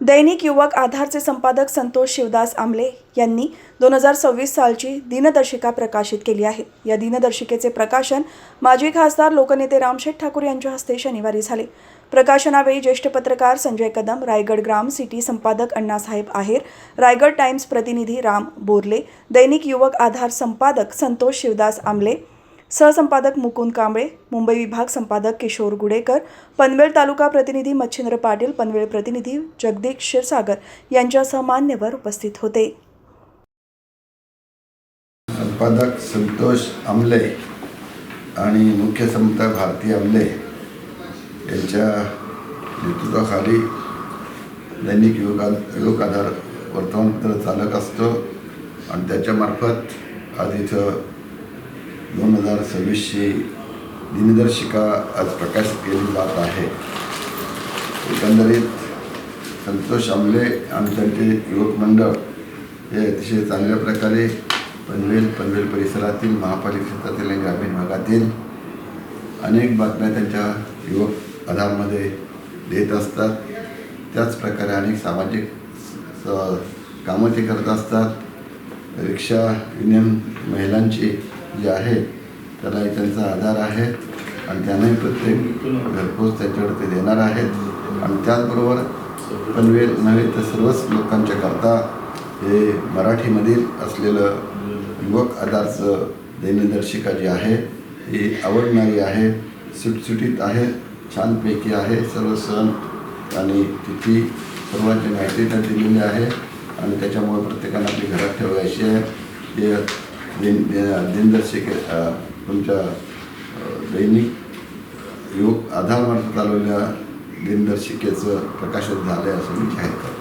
दैनिक युवक आधारचे संपादक संतोष शिवदास आमले यांनी दोन हजार सव्वीस सालची दिनदर्शिका प्रकाशित केली आहे. या दिनदर्शिकेचे प्रकाशन माजी खासदार लोकनेते रामशेठ ठाकूर यांच्या हस्ते शनिवारी झाले. प्रकाशनावेळी ज्येष्ठ पत्रकार संजय कदम रायगड ग्राम सिटी संपादक अण्णासाहेब आहेर रायगड टाइम्स प्रतिनिधी राम बोरले दैनिक युवक आधार संपादक संतोष शिवदास आमले सहसंपादक मुकुंद कांबळे मुंबई विभाग संपादक किशोर गुडेकर पनवेल तालुका प्रतिनिधी मच्छिंद्र पाटील पनवेल प्रतिनिधी जगदीश क्षीरसागर यांच्यासह मान्यवर उपस्थित होते. संपादक संतोष आमले आणि मुख्य संपादक भारती आमले यांच्या नेतृत्वाखाली दैनिक युगा युग आधार वर्तमानपत्र चालक असतो आणि त्याच्यामार्फत आज इथं दोन हजार सव्वीसची दिनदर्शिका आज प्रकाशित केली जात आहे. एकंदरीत संतोष आमले आणि त्यांचे युवक मंडळ हे अतिशय चांगल्या प्रकारे पनवेल पनवेल परिसरातील महापालिका क्षेत्रातील आणि ग्रामीण भागातील अनेक बातम्या त्यांच्या युवक आधारमध्ये देत असतात. त्याचप्रकारे अनेक सामाजिक स- कामं ते करत असतात. रिक्षा युनियन महिलांची जे आहे त्यालाही त्यांचा आधार आहे आणि त्यांनाही प्रत्येक घरपोच त्यांच्याकडे ते देणार आहेत आणि त्याचबरोबर पनवेल नव्हे तर सर्वच लोकांच्या करता हे मराठीमधील असलेलं युवक आधारचं दैनदर्शिका जी आहे ही आवडणारी आहे सुटसुटीत आहे छानपैकी आहे सर्व सण आणि तिथी सर्वांची माहिती त्यात दिलेली आहे. आणि त्याच्यामुळे प्रत्येकानं आपली घरात ठेवायची आहे. हे दिन दिनदर्शिक दिनदर्शिके तुमच्या दैनिक दैनिक युवक आधारमार्फत चालवलेल्या दिनदर्शिकेचं प्रकाशन झालं आहे असं मी जाहीर करतो